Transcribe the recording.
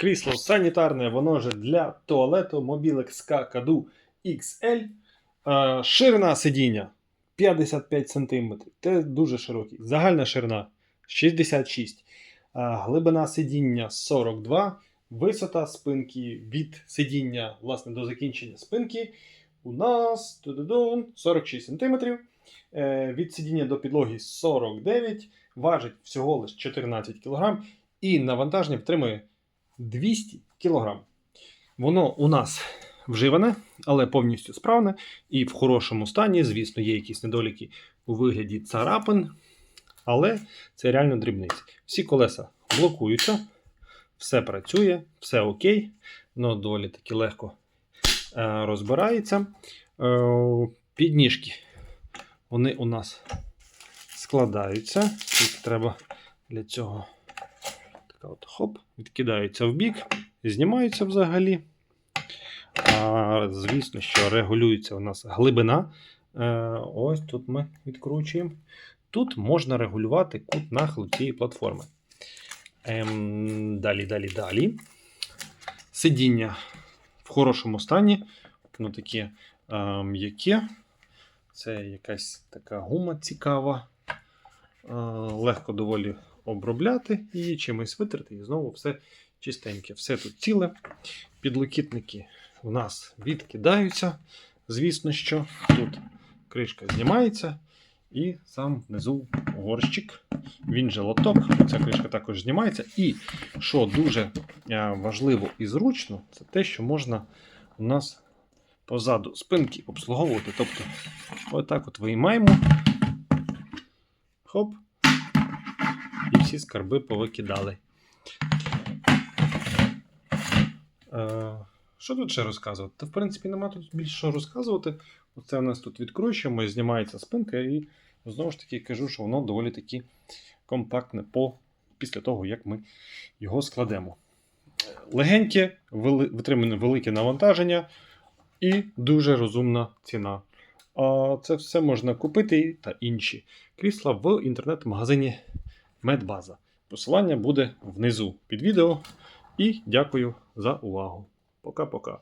Крісло санітарне, воно же для туалету Mobilex Kakadu XL. Е, Ширина сидіння 55 см. Це дуже широкий. Загальна ширина 66 Е, Глибина сидіння 42 Висота спинки від сидіння власне, до закінчення спинки у нас 46 см. Е, Від сидіння до підлоги 49 важить всього лише 14 кг і навантаження втримує 200 кг. Воно у нас вживане, але повністю справне і в хорошому стані. Звісно, є якісь недоліки у вигляді царапин, але це реально дрібниці. Всі колеса блокуються, все працює, все окей, воно доволі таки легко е, розбирається. Е, підніжки вони у нас складаються. Тільки треба для цього така от хоп, відкидаються в бік, знімаються взагалі. А, звісно, що регулюється у нас глибина. Е, ось тут ми відкручуємо. Тут можна регулювати кут нахилу цієї платформи. Ем, далі, далі, далі. Сидіння в хорошому стані. Воно таке м'яке. Це якась така гума цікава. Е, легко доволі обробляти її, чимось витерти, і знову все чистеньке. Все тут ціле. Підлокітники у нас відкидаються. Звісно, що тут кришка знімається, і сам внизу горщик. Він же лоток. Ця кришка також знімається. І що дуже е, важливо і зручно, це те, що можна у нас позаду спинки обслуговувати. Тобто, отак от виймаємо. Хоп. І всі скарби повикидали. Е, що тут ще розказувати? Та, в принципі, нема тут більше що розказувати. Оце у нас тут відкручуємо, знімається спинка, і знову ж таки кажу, що воно доволі таки компактне по, після того, як ми його складемо. Легеньке, витримане велике навантаження і дуже розумна ціна. Це все можна купити та інші крісла в інтернет-магазині Медбаза. Посилання буде внизу під відео. І дякую за увагу. Пока-пока.